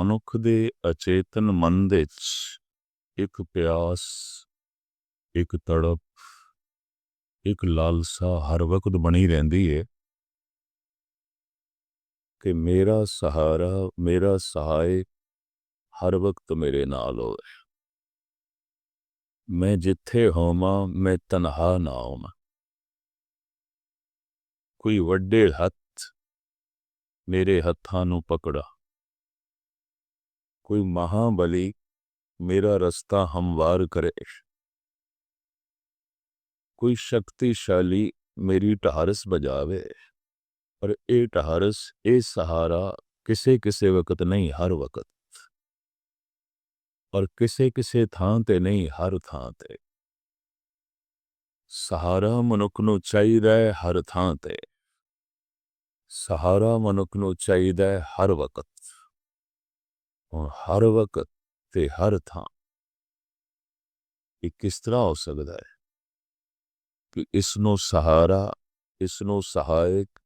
ਮਨੁੱਖ ਦੇ ਅਚੇਤਨ ਮਨ ਦੇ ਵਿੱਚ ਇੱਕ ਪਿਆਸ, ਇੱਕ ਤੜਪ, ਇੱਕ ਲਾਲਸਾ ਹਰ ਵਕਤ ਬਣੀ ਰਹਿੰਦੀ ਹੈ ਕਿ ਮੇਰਾ ਸਹਾਰਾ, ਮੇਰਾ ਸਹਾਇ ਹਰ ਵਕਤ ਮੇਰੇ ਨਾਲ ਹੋਵੇ। ਮੈਂ ਜਿੱਥੇ ਹੋਵਾਂ, ਮੈਂ ਤਨਹਾ ਨਾ ਹੋਵਾਂ। ਕੋਈ ਵੱਡੇ ਹੱਥ ਮੇਰੇ ਹੱਥਾਂ ਨੂੰ ਪਕੜਾ। ਕੋਈ ਮਹਾਬਲੀ ਮੇਰਾ ਰਸਤਾ ਹਮਵਾਰ ਕਰੇ। ਕੋਈ ਸ਼ਕਤੀਸ਼ਾਲੀ ਮੇਰੀ ਢਾਰਸ ਬਜਾਵੇ ਪਰ ਇਹ ਢਾਰਸ, ਇਹ ਸਹਾਰਾ ਕਿਸੇ ਕਿਸੇ ਵਕਤ ਨਹੀਂ, ਹਰ ਵਕਤ। ਔਰ ਕਿਸੇ ਕਿਸੇ ਥਾਂ ਤੇ ਨਹੀਂ, ਹਰ ਥਾਂ ਤੇ। ਸਹਾਰਾ ਮਨੁੱਖ ਨੂੰ ਚਾਹੀਦਾ ਹੈ ਹਰ ਥਾਂ ਤੇ। ਸਹਾਰਾ ਮਨੁੱਖ ਨੂੰ ਚਾਹੀਦਾ ਹੈ ਹਰ ਵਕਤ। ਹੁਣ ਹਰ ਵਕਤ ਤੇ ਹਰ ਥਾਂ ਇਹ ਕਿਸ ਤਰ੍ਹਾਂ ਹੋ ਸਕਦਾ ਹੈ? ਕਿ ਇਸ ਨੂੰ ਸਹਾਰਾ ਇਸ ਨੂੰ ਸਹਾਇਕ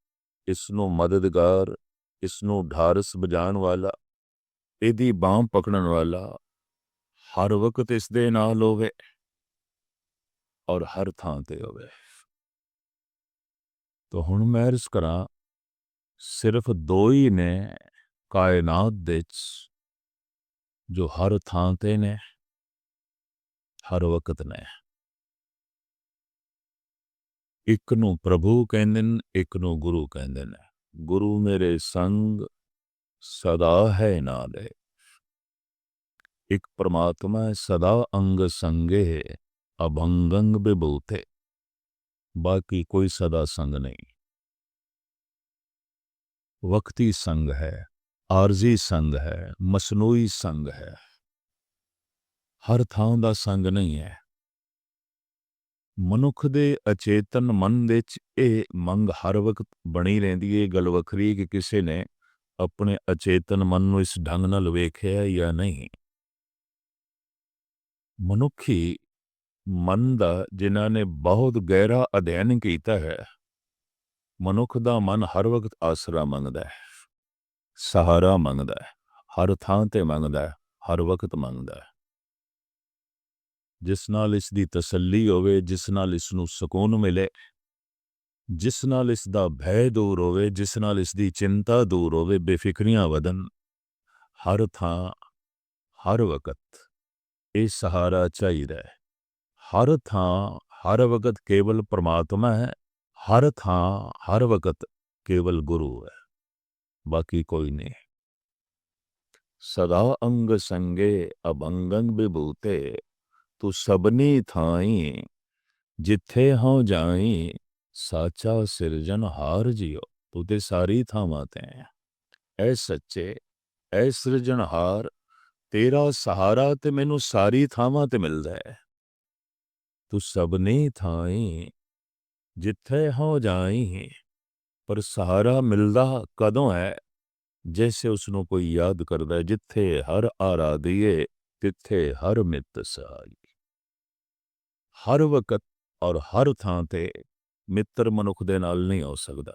ਇਸ ਨੂੰ ਮਦਦਗਾਰ ਇਸ ਨੂੰ ਢਾਰਸ ਬਜਾਣ ਵਾਲਾ, ਇਹਦੀ ਬਾਹ ਪਕੜਨ ਵਾਲਾ ਹਰ ਵਕਤ ਇਸ ਦੇ ਨਾਲ ਹੋਵੇ ਔਰ ਹਰ ਥਾਂ ਤੇ ਹੋਵੇ। ਤਾਂ ਹੁਣ ਮੈਂ ਅਰਜ਼ ਕਰਾਂ, ਸਿਰਫ ਦੋ ਹੀ ਨੇ ਕਾਇਨਾਤ ਦੇ ਜੋ ਹਰ ਥਾਂ ਤੇ ਨੇ, ਹਰ ਵਕਤ ਨੇ। ਇੱਕ ਨੂੰ ਪ੍ਰਭੂ ਕਹਿੰਦੇ ਨੇ, ਇੱਕ ਨੂੰ ਗੁਰੂ ਕਹਿੰਦੇ ਨੇ। ਗੁਰੂ ਮੇਰੇ ਸੰਗ ਸਦਾ ਹੈ ਨਾਲੇ। ਇੱਕ ਪ੍ਰਮਾਤਮਾ ਸਦਾ ਅੰਗ ਸੰਗੇ ਅਭੰਗੰਗ ਬਿਭੂਤੇ। ਬਾਕੀ ਕੋਈ ਸਦਾ ਸੰਗ ਨਹੀਂ। ਵਕਤੀ ਸੰਗ ਹੈ। ਆਰਜ਼ੀ ਸੰਗ ਹੈ, ਮਸਨੂਈ ਸੰਗ ਹੈ। ਹਰ ਥਾਂ ਦਾ ਸੰਗ ਨਹੀਂ ਹੈ। ਮਨੁੱਖ ਦੇ ਅਚੇਤਨ ਮਨ ਵਿੱਚ ਇਹ ਮੰਗ ਹਰ ਵਕਤ ਬਣੀ ਰਹਿੰਦੀ ਹੈ ਇਹ ਗੱਲ ਵੱਖਰੀ ਕਿ ਕਿਸੇ ਨੇ ਆਪਣੇ ਅਚੇਤਨ ਮਨ ਨੂੰ ਇਸ ਢੰਗ ਨਾਲ ਵੇਖਿਆ ਜਾਂ ਨਹੀਂ। ਮਨੁੱਖੀ ਮਨ ਦਾ, ਜਿਨ੍ਹਾਂ ਨੇ ਬਹੁਤ ਗਹਿਰਾ ਅਧਿਐਨ ਕੀਤਾ ਹੈ, ਮਨੁੱਖ ਦਾ ਮਨ ਹਰ ਵਕਤ ਆਸਰਾ ਮੰਗਦਾ ਹੈ। ਸਹਾਰਾ ਮੰਗਦਾ ਹੈ, ਹਰ ਥਾਂ ਤੇ ਮੰਗਦਾ ਹੈ, ਹਰ ਵਕਤ ਮੰਗਦਾ ਹੈ। ਜਿਸ ਨਾਲ ਇਸ ਦੀ ਤਸੱਲੀ ਹੋਵੇ, ਜਿਸ ਨਾਲ ਇਸ ਨੂੰ ਸਕੂਨ ਮਿਲੇ, ਜਿਸ ਨਾਲ ਇਸ ਦਾ ਭੈ ਦੂਰ ਹੋਵੇ, ਜਿਸ ਨਾਲ ਇਸ ਦੀ ਚਿੰਤਾ ਦੂਰ ਹੋਵੇ, ਬੇਫਿਕਰੀਆਂ ਵਧਨ ਹਰ ਥਾਂ, ਹਰ ਵਕਤ ਇਹ ਸਹਾਰਾ ਚਾਹੀਦਾ ਹੈ। ਹਰ ਥਾਂ, ਹਰ ਵਕਤ ਕੇਵਲ ਪ੍ਰਮਾਤਮਾ ਹੈ, ਹਰ ਥਾਂ, ਹਰ ਵਕਤ ਕੇਵਲ ਗੁਰੂ ਹੈ। ਬਾਕੀ ਕੋਈ ਨਹੀਂ। ਸਦਾ ਅੰਗ ਸੰਗੇ ਅਭੰਗੰ ਬਿਭੂਤੇ, ਤੂੰ ਸਭਨੀ ਥਾਈ, ਜਿੱਥੇ ਹਉ ਜਾਈ, ਸਾਚਾ ਸਿਰਜਨ ਹਾਰ ਜਿਓ ਤੂੰ ਤੇ ਸਾਰੀ ਥਾਵਾਂ ਤੇ ਹੈ ਐ ਸੱਚੇ, ਐ ਸਿਰਜਣਹਾਰ ਤੇਰਾ ਸਹਾਰਾ ਤੇ ਮੈਨੂੰ ਸਾਰੀ ਥਾਵਾਂ ਤੇ ਮਿਲਦਾ ਹੈ ਤੂੰ ਸਭਨੀ ਥਾਈ, ਜਿੱਥੇ ਹੋ ਜਾਈ ਪਰ ਸਹਾਰਾ ਮਿਲਦਾ ਕਦੋਂ ਹੈ? ਜੈਸੇ ਉਸ ਨੂੰ ਕੋਈ ਯਾਦ ਕਰਦਾ ਜਿੱਥੇ ਹਰ ਆਰਾਧੀਏ, ਤਿੱਥੇ ਹਰ ਮਿੱਤ ਸਾਈ ਹਰ ਵਕਤ ਔਰ ਹਰ ਥਾਂ ਤੇ ਮਿੱਤਰ ਮਨੁੱਖ ਦੇ ਨਾਲ ਨਹੀਂ ਹੋ ਸਕਦਾ।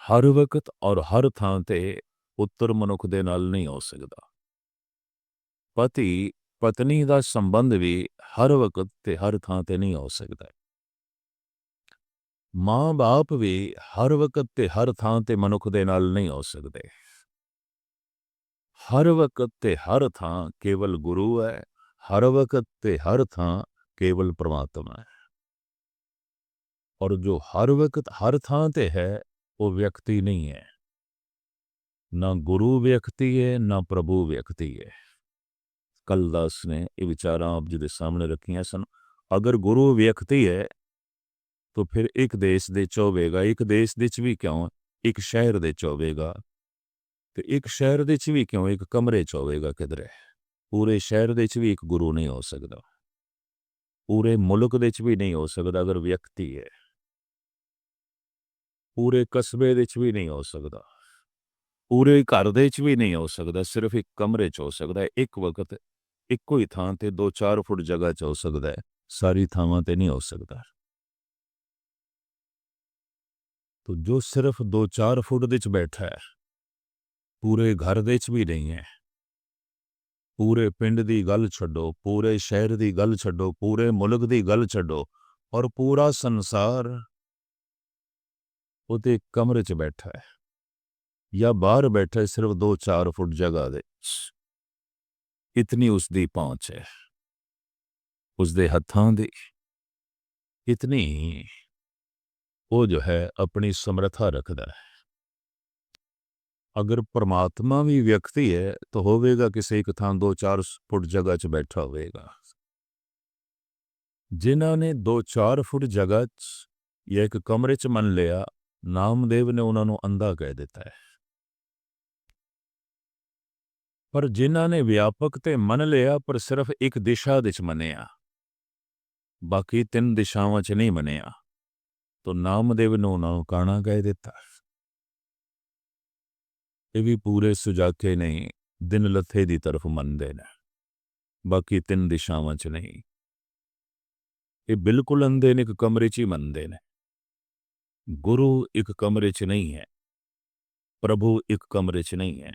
ਹਰ ਵਕਤ ਔਰ ਹਰ ਥਾਂ ਤੇ ਪੁੱਤਰ ਮਨੁੱਖ ਦੇ ਨਾਲ ਨਹੀਂ ਹੋ ਸਕਦਾ। ਪਤੀ, ਪਤਨੀ ਦਾ ਸੰਬੰਧ ਵੀ ਹਰ ਵਕਤ ਤੇ ਹਰ ਥਾਂ ਤੇ ਨਹੀਂ ਹੋ ਸਕਦਾ। ਮਾਂ-ਬਾਪ ਵੀ ਹਰ ਵਕਤ ਤੇ ਹਰ ਥਾਂ ਤੇ ਮਨੁੱਖ ਦੇ ਨਾਲ ਨਹੀਂ ਹੋ ਸਕਦੇ। ਹਰ ਵਕਤ ਤੇ ਹਰ ਥਾਂ ਕੇਵਲ ਗੁਰੂ ਹੈ, ਹਰ ਵਕਤ ਤੇ ਹਰ ਥਾਂ ਕੇਵਲ ਪ੍ਰਮਾਤਮਾ ਹੈ। ਔਰ ਜੋ ਹਰ ਵਕਤ ਹਰ ਥਾਂ ਤੇ ਹੈ, ਉਹ ਵਿਅਕਤੀ ਨਹੀਂ ਹੈ। ਨਾ ਗੁਰੂ ਵਿਅਕਤੀ ਹੈ, ਨਾ ਪ੍ਰਭੂ ਵਿਅਕਤੀ ਹੈ। ਕਲਦਾਸ ਨੇ ਇਹ ਵਿਚਾਰਾਂ ਆਪ ਜੀ ਦੇ ਸਾਹਮਣੇ ਰੱਖੀਆਂ ਸਨ। ਅਗਰ ਗੁਰੂ ਵਿਅਕਤੀ ਹੈ ਤਾਂ ਫਿਰ ਇੱਕ ਦੇਸ਼ ਦੇ ਚ ਹੋਵੇਗਾ ਇੱਕ ਦੇਸ਼ ਦੇ ਚ ਵੀ ਕਿਉਂ? ਇੱਕ ਸ਼ਹਿਰ ਦੇ ਚ ਹੋਵੇਗਾ ਤੇ ਇੱਕ ਸ਼ਹਿਰ ਦੇ ਚ ਵੀ ਕਿਉਂ? ਇੱਕ ਕਮਰੇ ਚ ਹੋਵੇਗਾ ਕਿਧਰੇ? ਪੂਰੇ ਸ਼ਹਿਰ ਦੇ ਚ ਵੀ ਇੱਕ ਗੁਰੂ ਨਹੀਂ ਹੋ ਸਕਦਾ। ਪੂਰੇ ਮੁਲਕ ਦੇ ਚ ਵੀ ਨਹੀਂ ਹੋ ਸਕਦਾ ਅਗਰ ਵਿਅਕਤੀ ਹੈ। ਪੂਰੇ ਕਸਬੇ ਦੇ ਚ ਵੀ ਨਹੀਂ ਹੋ ਸਕਦਾ। ਪੂਰੇ ਘਰ ਦੇ ਚ ਵੀ ਨਹੀਂ ਹੋ ਸਕਦਾ, ਸਿਰਫ ਇੱਕ ਕਮਰੇ ਚ ਹੋ ਸਕਦਾ ਹੈ। ਇੱਕ ਵਕਤ ਇੱਕੋ ਹੀ ਥਾਂ ਤੇ 2-4 ਫੁੱਟ ਜਗ੍ਹਾ ਚ ਹੋ ਸਕਦਾ ਹੈ। ਸਾਰੀ ਥਾਵਾਂ ਤੇ ਨਹੀਂ ਹੋ ਸਕਦਾ। ਤੋ ਜੋ ਸਿਰਫ 2-4 ਫੁੱਟ ਦੇ ਚ ਬੈਠਾ ਹੈ। ਪੂਰੇ ਘਰ ਦੇ 'ਚ ਵੀ ਨਹੀਂ ਹੈ। ਪੂਰੇ ਪਿੰਡ ਦੀ ਗੱਲ ਛੱਡੋ, ਪੂਰੇ ਸ਼ਹਿਰ ਦੀ ਗੱਲ ਛੱਡੋ, ਪੂਰੇ ਮੁਲਕ ਦੀ ਗੱਲ ਛੱਡੋ ਔਰ ਪੂਰਾ ਸੰਸਾਰ ਉਹਦੇ ਕਮਰੇ 'ਚ ਬੈਠਾ ਹੈ। ਜਾਂ ਬਾਹਰ ਬੈਠਾ ਹੈ ਸਿਰਫ 2-4 ਫੁੱਟ ਜਗ੍ਹਾ ਦੇ ਇਤਨੀ ਉਸ ਦੀ ਪਹੁੰਚ ਹੈ। ਉਸ ਦੇ ਹੱਥਾਂ ਦੀ ਇਤਨੀ ਉਹ ਜੋ ਹੈ ਆਪਣੀ ਸਮਰੱਥਾ ਰੱਖਦਾ ਹੈ। ਅਗਰ ਪਰਮਾਤਮਾ ਵੀ ਵਿਅਕਤੀ ਹੈ, ਤਾਂ ਹੋਵੇਗਾ ਕਿਸੇ ਇੱਕ ਥਾਂ 2-4 ਫੁੱਟ ਜਗ੍ਹਾ 'ਚ ਬੈਠਾ ਹੋਵੇਗਾ। ਜਿਨ੍ਹਾਂ ਨੇ 2-4 ਫੁੱਟ ਜਗ੍ਹਾ 'ਚ ਜਾਂ ਇੱਕ ਕਮਰੇ 'ਚ ਮੰਨ ਲਿਆ, ਨਾਮਦੇਵ ਨੇ ਉਹਨਾਂ ਨੂੰ ਅੰਧਾ ਕਹਿ ਦਿੱਤਾ ਹੈ। ਪਰ ਜਿਨ੍ਹਾਂ ਨੇ ਵਿਆਪਕ ਤੇ ਮੰਨ ਲਿਆ, ਪਰ ਸਿਰਫ ਇੱਕ ਦਿਸ਼ਾ ਦੇ 'ਚ ਮੰਨਿਆ। ਬਾਕੀ ਤਿੰਨ ਦਿਸ਼ਾਵਾਂ 'ਚ ਨਹੀਂ ਮੰਨਿਆ। ਤਾਂ ਨਾਮਦੇਵ ਨੇ ਉਹਨਾਂ ਨੂੰ ਕਾਣਾ ਕਹਿ ਦਿੱਤਾ। ਇਹ ਵੀ ਪੂਰੇ ਸੁਜਾਕੇ ਨਹੀਂ, ਦਿਨ ਲੱਥੇ ਦੀ ਤਰਫ ਮੰਨਦੇ ਨੇ। ਬਾਕੀ ਤਿੰਨ ਦਿਸ਼ਾਵਾਂ 'ਚ ਨਹੀਂ। ਇਹ ਬਿਲਕੁਲ ਅੰਧੇ ਨੇ ਇੱਕ ਕਮਰੇ 'ਚ ਹੀ ਮੰਨਦੇ ਨੇ। ਗੁਰੂ ਇੱਕ ਕਮਰੇ 'ਚ ਨਹੀਂ ਹੈ। ਪ੍ਰਭੂ ਇੱਕ ਕਮਰੇ 'ਚ ਨਹੀਂ ਹੈ।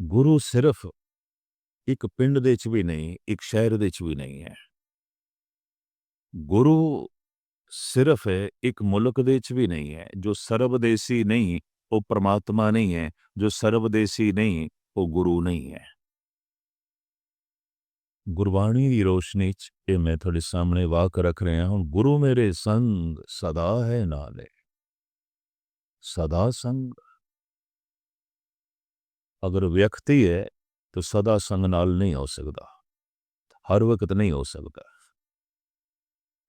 ਗੁਰੂ ਸਿਰਫ ਇੱਕ ਪਿੰਡ ਦੇ 'ਚ ਵੀ ਨਹੀਂ, ਇੱਕ ਸ਼ਹਿਰ ਦੇ 'ਚ ਵੀ ਨਹੀਂ ਹੈ। ਗੁਰੂ ਸਿਰਫ ਇੱਕ ਮੁਲਕ ਦੇ ਵਿੱਚ ਵੀ ਨਹੀਂ ਹੈ, ਜੋ ਸਰਬਦੇਸੀ ਨਹੀਂ, ਉਹ ਪ੍ਰਮਾਤਮਾ ਨਹੀਂ ਹੈ, ਜੋ ਸਰਬਦੇਸੀ ਨਹੀਂ, ਉਹ ਗੁਰੂ ਨਹੀਂ ਹੈ। ਗੁਰਬਾਣੀ ਦੀ ਰੋਸ਼ਨੀ 'ਚ ਇਹ ਮੈਂ ਤੁਹਾਡੇ ਸਾਹਮਣੇ ਵਾਕ ਰੱਖ ਰਿਹਾ ਹਾਂ, ਗੁਰੂ ਮੇਰੇ ਸੰਗ ਸਦਾ ਹੈ ਨਾਲੇ। ਸਦਾ ਸੰਗ। ਅਗਰ ਵਿਅਕਤੀ ਹੈ, ਤਾਂ ਸਦਾ ਸੰਗ ਨਾਲ ਨਹੀਂ ਹੋ ਸਕਦਾ। ਹਰ ਵਕਤ ਨਹੀਂ ਹੋ ਸਕਦਾ।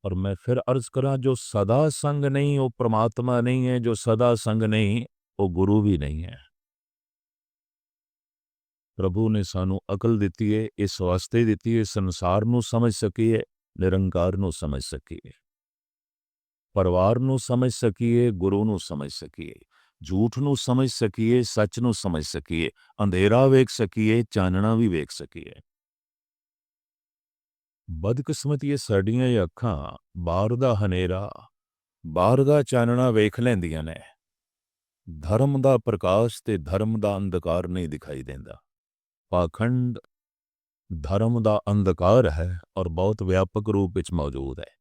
ਔਰ ਮੈਂ ਫਿਰ ਅਰਜ਼ ਕਰਾਂ ਜੋ ਸਦਾ ਸੰਗ ਨਹੀਂ ਉਹ ਪ੍ਰਮਾਤਮਾ ਨਹੀਂ ਹੈ ਜੋ ਸਦਾ ਸੰਗ ਨਹੀਂ ਉਹ ਗੁਰੂ ਵੀ ਨਹੀਂ ਹੈ ਪ੍ਰਭੂ ਨੇ ਸਾਨੂੰ ਅਕਲ ਦਿੱਤੀ ਹੈ ਇਸ ਵਾਸਤੇ ਦਿੱਤੀ ਹੈ ਸੰਸਾਰ ਨੂੰ ਸਮਝ ਸਕੀਏ ਨਿਰੰਕਾਰ ਨੂੰ ਸਮਝ ਸਕੀਏ ਪਰਿਵਾਰ ਨੂੰ ਸਮਝ ਸਕੀਏ ਗੁਰੂ ਨੂੰ ਸਮਝ ਸਕੀਏ ਝੂਠ ਨੂੰ ਸਮਝ ਸਕੀਏ ਸੱਚ ਨੂੰ ਸਮਝ ਸਕੀਏ ਅੰਧੇਰਾ ਵੇਖ ਸਕੀਏ ਚਾਨਣਾ ਵੀ ਵੇਖ ਸਕੀਏ ਬਦਕਿਸਮਤੀ ਇਹ ਸਾਡੀਆਂ ਇਹ ਅੱਖਾਂ ਬਾਹਰ ਦਾ ਹਨੇਰਾ, ਬਾਹਰ ਦਾ ਚਾਨਣਾ ਵੇਖ ਲੈਂਦੀਆਂ ਨੇ। ਧਰਮ ਦਾ ਪ੍ਰਕਾਸ਼ ਤੇ ਧਰਮ ਦਾ ਅੰਧਕਾਰ ਨਹੀਂ ਦਿਖਾਈ ਦਿੰਦਾ। ਪਾਖੰਡ ਧਰਮ ਦਾ ਅੰਧਕਾਰ ਹੈ ਔਰ ਬਹੁਤ ਵਿਆਪਕ ਰੂਪ ਵਿੱਚ ਮੌਜੂਦ ਹੈ।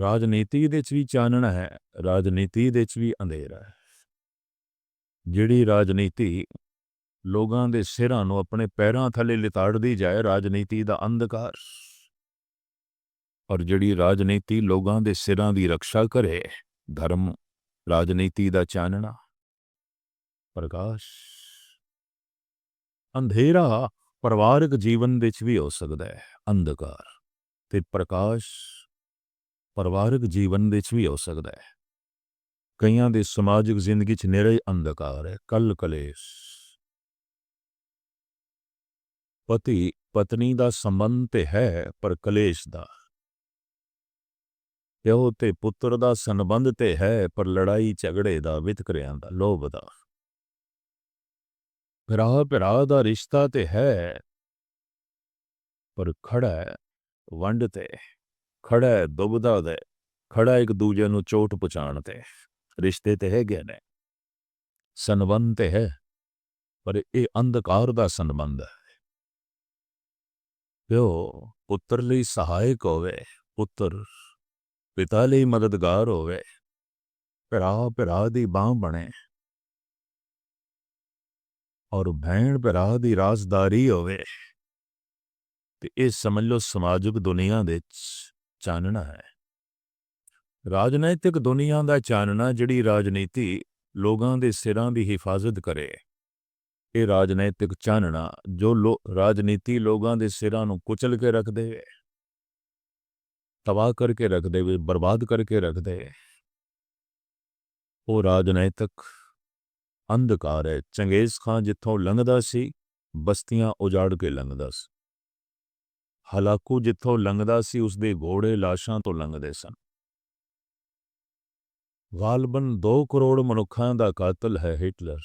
ਰਾਜਨੀਤੀ ਦੇ ਵਿੱਚ ਵੀ ਚਾਨਣਾ ਹੈ, ਰਾਜਨੀਤੀ ਦੇ ਵਿੱਚ ਵੀ ਅੰਧੇਰਾ ਹੈ। ਜਿਹੜੀ ਰਾਜਨੀਤੀ ਲੋਕਾਂ ਦੇ ਸਿਰਾਂ ਨੂੰ ਆਪਣੇ ਪੈਰਾਂ ਥੱਲੇ ਲਿਤਾੜਦੀ ਜਾਏ, ਰਾਜਨੀਤੀ ਦਾ ਅੰਧਕਾਰ ਔਰ ਜਿਹੜੀ ਰਾਜਨੀਤੀ ਲੋਕਾਂ ਦੇ ਸਿਰਾਂ ਦੀ ਰੱਖਿਆ ਕਰੇ, ਧਰਮ, ਰਾਜਨੀਤੀ ਦਾ ਚਾਨਣਾ। ਪ੍ਰਕਾਸ਼। ਅੰਧੇਰਾ ਪਰਿਵਾਰਕ ਜੀਵਨ ਵਿੱਚ ਵੀ ਹੋ ਸਕਦਾ ਹੈ, ਅੰਧਕਾਰ। ਤੇ ਪ੍ਰਕਾਸ਼ ਪਰਿਵਾਰਕ ਜੀਵਨ ਵਿੱਚ ਵੀ ਹੋ ਸਕਦਾ ਹੈ। ਕਈਆਂ ਦੇ ਸਮਾਜਿਕ ਜ਼ਿੰਦਗੀ 'ਚ ਨਿਰੇ ਅੰਧਕਾਰ ਹੈ, ਕਲ ਕਲੇਸ਼। ਪਤੀ, ਪਤਨੀ ਦਾ ਸੰਬੰਧ ਤੇ ਹੈ, ਪਰ ਕਲੇਸ਼ ਦਾ। ਪਿਓ ਤੇ ਪੁੱਤਰ ਦਾ ਸੰਬੰਧ ਤੇ ਹੈ, ਪਰ ਲੜਾਈ ਝਗੜੇ ਦਾ ਵਿਤਕਰਿਆਂ ਦਾ ਲੋਭ ਦਾ ਭਰਾ ਭਰਾ ਦਾ ਰਿਸ਼ਤਾ ਤੇ ਹੈ, ਪਰ ਖੜਾ ਹੈ ਵੰਡ ਤੇ। ਖੜਾ ਦੁਬਦਾ ਦੇ ਖੜਾ ਇੱਕ ਦੂਜੇ ਨੂੰ ਚੋਟ ਪਹੁੰਚਾਉਣ ਤੇ। ਰਿਸ਼ਤੇ ਤੇ ਹੈਗੇ ਨੇ, ਸੰਬੰਧ ਤੇ ਹੈ, ਪਰ ਇਹ ਅੰਧਕਾਰ ਦਾ ਸੰਬੰਧ ਹੈ। ਪਿਓ, ਪੁੱਤਰ ਲਈ ਸਹਾਇਕ ਹੋਵੇ, ਪੁੱਤਰ ਪਿਤਾ ਲਈ ਮਦਦਗਾਰ ਹੋਵੇ, ਭਰਾ ਭਰਾ ਦੀ ਬਾਹ ਬਣੇ ਔਰ ਭੈਣ ਭਰਾ ਦੀ ਰਾਜ਼ਦਾਰੀ ਹੋਵੇ, ਤੇ ਇਹ ਸਮਝ ਲਓ ਸਮਾਜਿਕ ਦੁਨੀਆ ਦੇ ਚਾਨਣਾ ਹੈ। ਰਾਜਨੀਤਿਕ ਦੁਨੀਆ ਦਾ ਚਾਨਣਾ ਜਿਹੜੀ ਰਾਜਨੀਤੀ ਲੋਕਾਂ ਦੇ ਸਿਰਾਂ ਦੀ ਹਿਫਾਜ਼ਤ ਕਰੇ, ਇਹ ਰਾਜਨੀਤਿਕ ਚਾਨਣਾ ਜੋ ਲੋ, ਰਾਜਨੀਤੀ ਲੋਕਾਂ ਦੇ ਸਿਰਾਂ ਨੂੰ ਕੁਚਲ ਕੇ ਰੱਖ ਦੇਵੇ। ਤਬਾਹ ਕਰਕੇ ਰੱਖ ਦੇਵੇ ਬਰਬਾਦ ਕਰਕੇ ਰੱਖ ਦੇ ਉਹ ਰਾਜਨੀਤਿਕ ਅੰਧਕਾਰ ਹੈ। ਚੰਗੇਜ਼ ਖਾਨ ਜਿੱਥੋਂ ਲੰਘਦਾ ਸੀ, ਬਸਤੀਆਂ ਉਜਾੜ ਕੇ ਲੰਘਦਾ ਸੀ। ਹਲਾਕੂ ਜਿੱਥੋਂ ਲੰਘਦਾ ਸੀ, ਉਸਦੇ ਘੋੜੇ ਲਾਸ਼ਾਂ ਤੋਂ ਲੰਘਦੇ ਸਨ। ਗਾਲਬਨ 2 ਕਰੋੜ ਮਨੁੱਖਾਂ ਦਾ ਕਾਤਲ ਹੈ ਹਿਟਲਰ।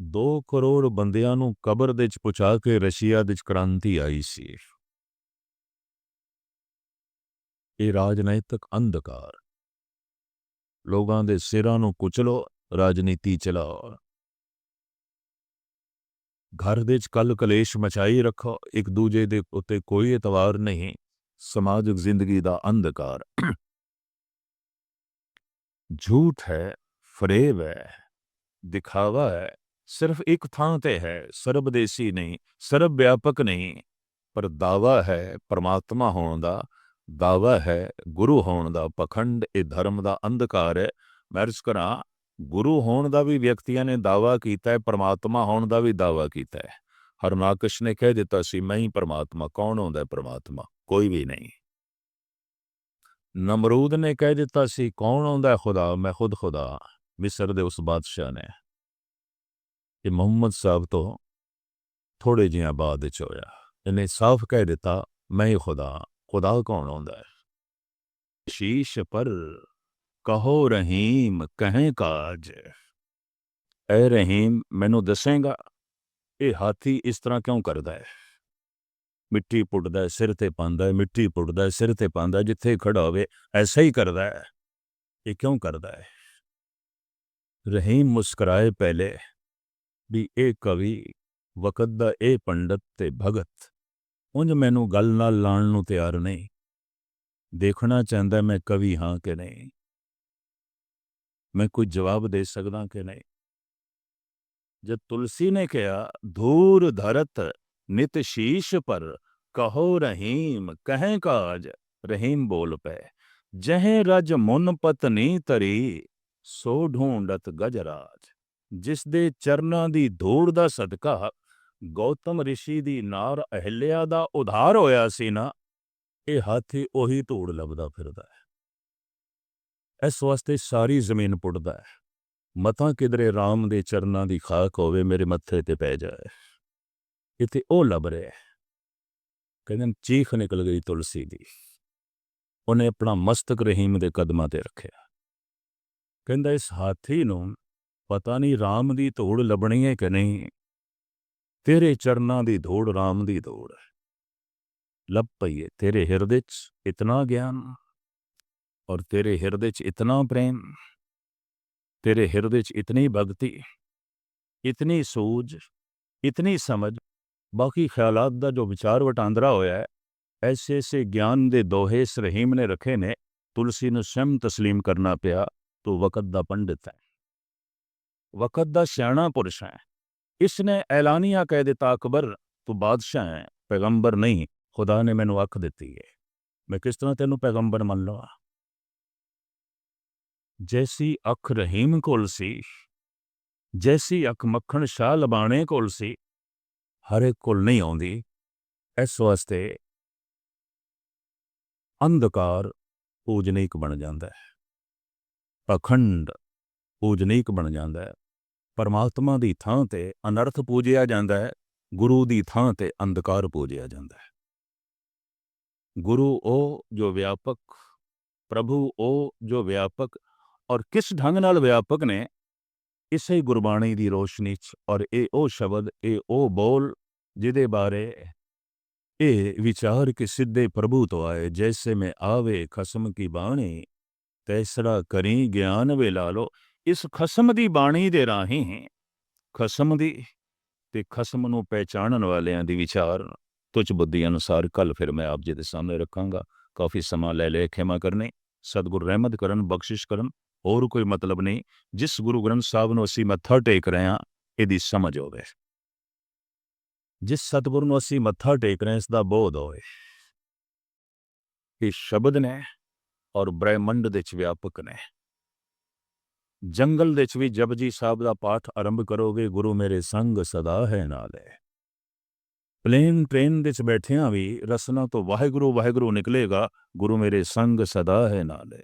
2 ਕਰੋੜ ਬੰਦਿਆਂ ਨੂੰ ਕਬਰ ਦੇ ਚ ਪਹੁੰਚਾ ਕੇ ਰਸ਼ੀਆ ਦੇ ਚ ਕ੍ਰਾਂਤੀ ਆਈ ਸੀ। ਇਹ ਰਾਜਨੀਤਿਕ ਅੰਧਕਾਰ। ਲੋਕਾਂ ਦੇ ਸਿਰਾਂ ਨੂੰ ਕੁਚਲੋ, ਰਾਜਨੀਤੀ ਚਲਾਓ। ਘਰ ਦੇ ਚ ਕਲ ਕਲੇਸ਼ ਮਚਾਈ ਰੱਖੋ, ਇੱਕ ਦੂਜੇ ਦੇ ਉੱਤੇ ਕੋਈ ਇਤਵਾਰ ਨਹੀਂ। ਸਮਾਜਿਕ ਜ਼ਿੰਦਗੀ ਦਾ ਅੰਧਕਾਰ। ਝੂਠ ਹੈ, ਫਰੇਬ ਹੈ, ਦਿਖਾਵਾ ਹੈ, ਸਿਰਫ ਇੱਕ ਥਾਂ ਤੇ ਹੈ, ਸਰਬਦੇਸੀ ਨਹੀਂ ਸਰਬ ਵਿਆਪਕ ਨਹੀਂ। ਪਰ ਦਾਵਾ ਹੈ, ਪਰਮਾਤਮਾ ਹੋਣ ਦਾ ਦਾਵਾ ਹੈ, ਗੁਰੂ ਹੋਣ ਦਾ ਪਖੰਡ, ਇਹ ਧਰਮ ਦਾ ਅੰਧਕਾਰ ਹੈ। ਮੈਂ ਅਰਜ਼ ਕਰਾਂ, ਗੁਰੂ ਹੋਣ ਦਾ ਵੀ ਵਿਅਕਤੀਆਂ ਨੇ ਦਾਵਾ ਕੀਤਾ ਹੈ, ਪਰਮਾਤਮਾ ਹੋਣ ਦਾ ਵੀ ਦਾਵਾ ਕੀਤਾ ਹੈ। ਹਰਨਾਕਸ਼ ਨੇ ਕਹਿ ਦਿੱਤਾ ਸੀ, ਮੈਂ ਹੀ ਪਰਮਾਤਮਾ, ਕੌਣ ਹੁੰਦਾ ਹੈ ਪਰਮਾਤਮਾ? ਕੋਈ ਵੀ ਨਹੀਂ। ਨਮਰੂਦ ਨੇ ਕਹਿ ਦਿੱਤਾ ਸੀ, ਕੌਣ ਹੁੰਦਾ ਹੈ ਖੁਦਾ? ਮੈਂ ਖੁਦ ਖੁਦਾ ਮਿਸਰ ਦੇ ਉਸ ਬਾਦਸ਼ਾਹ ਨੇ। ਇਹ ਮੁਹੰਮਦ ਸਾਹਿਬ ਤੋਂ ਥੋੜੇ ਜਿਹਾ ਬਾਅਦ ਚ ਹੋਇਆ। ਇਹਨੇ ਸਾਫ਼ ਕਹਿ ਦਿੱਤਾ, ਮੈਂ ਹੀ ਖੁਦਾ ਖੁਦਾ ਕੌਣ ਹੁੰਦਾ ਹੈ ਸ਼ੀਸ਼ ਪਰ ਕਹੋ ਰਹੀਮ ਕਹੇ ਕਾਜ ਐ ਰਹੀਮ ਮੈਨੂੰ ਦੱਸੇਗਾ ਇਹ ਹਾਥੀ ਇਸ ਤਰ੍ਹਾਂ ਕਿਉਂ ਕਰਦਾ ਹੈ ਮਿੱਟੀ ਪੁੱਟਦਾ ਹੈ ਸਿਰ ਤੇ ਪਾਉਂਦਾ ਹੈ ਮਿੱਟੀ ਪੁੱਟਦਾ ਹੈ ਸਿਰ ਤੇ ਪਾਉਂਦਾ ਜਿੱਥੇ ਖੜਾ ਹੋਵੇ ਐਸਾ ਹੀ ਕਰਦਾ ਹੈ ਇਹ ਕਿਉਂ ਕਰਦਾ ਹੈ ਰਹੀਮ ਮੁਸਕਰਾਏ ਪਹਿਲੇ ਵੀ ਇਹ ਕਵੀ ਵਕਤ ਦਾ ਇਹ ਪੰਡਤ ਤੇ ਭਗਤ ਉਂਝ ਮੈਨੂੰ ਗੱਲ ਨਾਲ ਲਾਣ ਨੂੰ ਤਿਆਰ ਨਹੀਂ। ਦੇਖਣਾ ਚਾਹੁੰਦਾ ਮੈਂ ਕਵੀ ਹਾਂ ਕਿ ਨਹੀਂ? ਮੈਂ ਕੋਈ ਜਵਾਬ ਦੇ ਸਕਦਾ ਕਿ ਨਹੀਂ? ਜਦ ਤੁਲਸੀ ਨੇ ਕਿਹਾ, ਧੂਰ ਧਰਤ ਨਿਤ ਸ਼ੀਸ਼ ਪਰ ਕਹੋ ਰਹੀਮ, ਕਹੇ ਕਾਜ ਰਹੀਮ ਬੋਲ ਪੈ। ਜਹੇ ਰਜ ਮੁਨ ਪਤਨੀ ਤਰੀ ਸੋ ਢੂੰਡਤ ਗਜਰਾਜ ਜਿਸ ਦੇ ਚਰਨਾਂ ਦੀ ਧੂੜ ਦਾ ਸਦਕਾ ਗੌਤਮ ਰਿਸ਼ੀ ਦੀ ਨਾਰ ਅਹਿਲਿਆ ਦਾ ਉਧਾਰ ਹੋਇਆ ਸੀ ਨਾ, ਇਹ ਹਾਥੀ ਉਹੀ ਧੂੜ ਲੱਭਦਾ ਫਿਰਦਾ ਹੈ। ਇਸ ਵਾਸਤੇ ਸਾਰੀ ਜ਼ਮੀਨ ਪੁੱਟਦਾ ਹੈ। ਮਤਾਂ ਕਿਧਰੇ RAM ਦੇ ਚਰਨਾਂ ਦੀ ਖਾਕ ਹੋਵੇ, ਮੇਰੇ ਮੱਥੇ ਤੇ ਪੈ ਜਾਏ। ਇਤੇ ਉਹ ਲੱਭ ਰਿਹਾ ਹੈ। ਕਹਿੰਦੇ ਚੀਖ ਨਿਕਲ ਗਈ ਤੁਲਸੀ ਦੀ। ਉਹਨੇ ਆਪਣਾ ਮਸਤਕ ਰਹੀਮ ਦੇ ਕਦਮਾਂ ਤੇ ਰੱਖਿਆ। ਕਹਿੰਦਾ, ਇਸ ਹਾਥੀ ਨੂੰ ਪਤਾ ਨਹੀਂ RAM ਦੀ ਧੂੜ ਲੱਭਣੀ ਹੈ ਕਿ ਨਹੀਂ। ਤੇਰੇ ਚਰਨਾਂ ਦੀ ਧੂੜ RAM ਦੀ ਧੂੜ। ਹੈ ਲੱਭ ਪਈਏ ਤੇਰੇ ਹਿਰਦੇ 'ਚ ਇਤਨਾ ਗਿਆਨ ਔਰ ਤੇਰੇ ਹਿਰਦੇ 'ਚ ਇਤਨਾ ਪ੍ਰੇਮ। ਤੇਰੇ ਹਿਰਦੇ 'ਚ ਇਤਨੀ ਭਗਤੀ, ਇਤਨੀ ਸੂਝ, ਇਤਨੀ ਸਮਝ, ਬਾਕੀ ਖਿਆਲਾਤ ਦਾ ਜੋ ਵਿਚਾਰ ਵਟਾਂਦਰਾ ਹੋਇਆ ਹੈ, ਐਸੇ ਐਸੇ ਗਿਆਨ ਦੇ ਦੋਹੇ ਇਸ ਨੇ ਰੱਖੇ ਨੇ, ਤੁਲਸੀ ਨੂੰ ਸਵੈਮ ਤਸਲੀਮ ਕਰਨਾ ਪਿਆ, ਤੂੰ ਵਕਤ ਦਾ ਪੰਡਿਤ ਹੈ। ਵਕਤ ਦਾ ਸਿਆਣਾ ਪੁਰਸ਼ ਹੈ। ਇਸ ਐਲਾਨੀਆ ਕਹਿ ਦਿੱਤਾ ਅਕਬਰ ਤੂੰ ਬਾਦਸ਼ਾਹ ਹੈ ਪੈਗੰਬਰ ਨਹੀਂ ਖੁਦਾ ਨੇ ਮੈਨੂੰ ਅੱਖ ਦਿੱਤੀ ਹੈ ਮੈਂ ਕਿਸ ਤਰ੍ਹਾਂ ਤੈਨੂੰ ਪੈਗੰਬਰ ਮੰਨ ਲਵਾਂ ਜੈਸੀ ਅੱਖ ਰਹੀਮ ਕੋਲ ਸੀ ਜੈਸੀ ਅੱਖ ਮੱਖਣ ਸ਼ਾਹ ਲਬਾਣੇ ਕੋਲ ਸੀ ਹਰ ਇੱਕ ਕੋਲ ਨਹੀਂ ਆਉਂਦੀ ਇਸ ਵਾਸਤੇ ਅੰਧਕਾਰ ਪੂਜਨੀਕ ਬਣ ਜਾਂਦਾ ਹੈ ਪਖੰਡ ਪੂਜਨੀਕ ਬਣ ਜਾਂਦਾ ਹੈ ਪਰਮਾਤਮਾ ਦੀ ਥਾਂ ਤੇ ਅਨਰਥ ਪੂਜਿਆ ਜਾਂਦਾ ਹੈ, ਗੁਰੂ ਦੀ ਥਾਂ ਤੇ ਅੰਧਕਾਰ ਪੂਜਿਆ ਜਾਂਦਾ ਹੈ। ਗੁਰੂ ਉਹ ਜੋ ਵਿਆਪਕ, ਪ੍ਰਭੂ ਉਹ ਜੋ ਵਿਆਪਕ ਔਰ ਕਿਸ ਢੰਗ ਨਾਲ ਵਿਆਪਕ ਨੇ, ਇਸੇ ਗੁਰਬਾਣੀ ਦੀ ਰੋਸ਼ਨੀ 'ਚ ਔਰ ਇਹ ਉਹ ਸ਼ਬਦ, ਇਹ ਉਹ ਬੋਲ ਜਿਹਦੇ ਬਾਰੇ ਇਹ ਵਿਚਾਰ ਕਿ ਸਿੱਧੇ ਪ੍ਰਭੂ ਤੋਂ ਆਏ, ਜੈਸੇ ਮੈਂ ਆਵੇ ਖਸਮ ਕੀ ਬਾਣੀ, ਤੈਸਰਾ ਕਰੀ ਗਿਆਨ ਵੇ ਲਾ ਲੋ ਇਸ ਖਸਮ ਦੀ ਬਾਣੀ ਦੇ ਰਾਹੀਂ ਖਸਮ ਦੀ ਤੇ ਖਸਮ ਨੂੰ ਪਹਿਚਾਣਨ ਵਾਲਿਆਂ ਦੀ ਵਿਚਾਰ ਤੁਝ ਬੁੱਧੀ ਅਨੁਸਾਰ ਕੱਲ ਫਿਰ ਮੈਂ ਆਪ ਜੀ ਦੇ ਸਾਹਮਣੇ ਰੱਖਾਂਗਾ। ਕਾਫੀ ਸਮਾਂ ਲੈ ਲੈ ਖਿਮਾ ਕਰਨੇ। ਸਤਿਗੁਰ ਰਹਿਮਤ ਕਰਨ, ਬਖਸ਼ਿਸ਼ ਕਰਨ, ਹੋਰ ਕੋਈ ਮਤਲਬ ਨਹੀਂ। ਜਿਸ ਗੁਰੂ ਗ੍ਰੰਥ ਸਾਹਿਬ ਨੂੰ ਅਸੀਂ ਮੱਥਾ ਟੇਕ ਰਹੇ ਹਾਂ, ਇਹਦੀ ਸਮਝ ਹੋਵੇ। ਜਿਸ ਸਤਿਗੁਰ ਨੂੰ ਅਸੀਂ ਮੱਥਾ ਟੇਕ ਰਹੇ ਹਾਂ, ਇਸ ਦਾ ਬੋਧ ਹੋਵੇ। ਇਹ ਸ਼ਬਦ ਨੇ ਔਰ ਬ੍ਰਹਿਮੰਡ ਦੇ ਚ ਵਿਆਪਕ ਨੇ। ਜੰਗਲ ਦੇ ਵਿੱਚ ਵੀ ਜਪਜੀ ਸਾਹਿਬ ਦਾ ਪਾਠ ਆਰੰਭ ਕਰੋਗੇ, ਗੁਰੂ ਮੇਰੇ ਸੰਗ ਸਦਾ ਹੈ ਨਾਲੇ। ਪਲੇਨ ਟ੍ਰੇਨ ਦੇ ਚ ਬੈਠਿਆਂ ਵੀ ਰਸਨਾ ਤੋਂ ਵਾਹਿਗੁਰੂ ਵਾਹਿਗੁਰੂ ਨਿਕਲੇਗਾ, ਗੁਰੂ ਮੇਰੇ ਸੰਗ ਸਦਾ ਹੈ ਨਾਲੇ।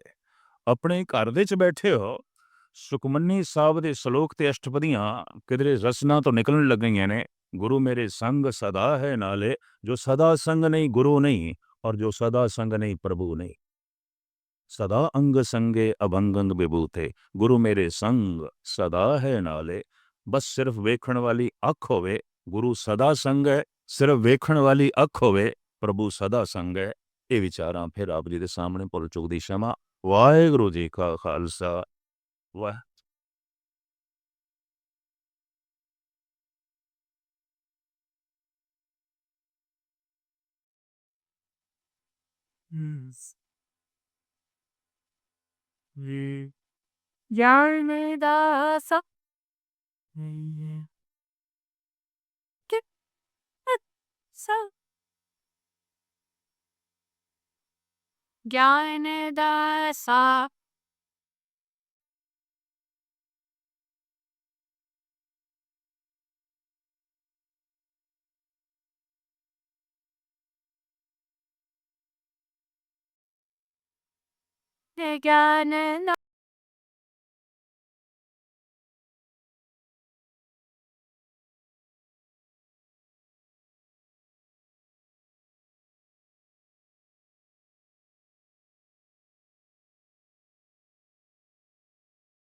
ਆਪਣੇ ਘਰ ਦੇ ਵਿੱਚ ਬੈਠੇ ਹੋ, ਸੁਖਮਨੀ ਸਾਹਿਬ ਦੇ ਸ਼ਲੋਕ ਤੇ ਅਸ਼ਟਪਦੀਆਂ ਕਿਧਰੇ ਰਸਨਾ ਤੋਂ ਨਿਕਲਣ ਲੱਗੀਆਂ ਨੇ, ਗੁਰੂ ਮੇਰੇ ਸੰਗ ਸਦਾ ਹੈ ਨਾਲੇ, ਜੋ ਸਦਾ ਸੰਗ ਨਹੀਂ ਗੁਰੂ ਨਹੀਂ, ਔਰ ਜੋ ਸਦਾ ਸੰਗ ਨਹੀਂ ਪ੍ਰਭੂ ਨਹੀਂ। ਸਦਾ ਅੰਗ ਸੰਗੇ ਅਭੰਗੰਗ ਵਿਭੂਤੇ, ਗੁਰੂ ਮੇਰੇ ਸੰਗ ਸਦਾ ਹੈ ਨਾਲੇ ਬਸ ਸਿਰਫ ਵੇਖਣ ਵਾਲੀ ਅੱਖ ਹੋਵੇ, ਗੁਰੂ ਸਦਾ ਸੰਗ ਹੈ, ਸਿਰਫ ਵੇਖਣ ਵਾਲੀ ਅੱਖ ਹੋਵੇ, ਪ੍ਰਭੂ ਸਦਾ ਸੰਗ ਹੈ ਇਹ ਵਿਚਾਰਾਂ ਫਿਰ ਆਪ ਜੀ ਦੇ ਸਾਹਮਣੇ ਪੁੱਲ ਚੁੱਕਦੀ ਸ਼ਮਾ ਵਾਹਿਗੁਰੂ ਜੀ ਕਾ ਖਾਲਸਾ वाह! Hımm. Ee, Yarmada sak. Sak. Yarmada sak. again and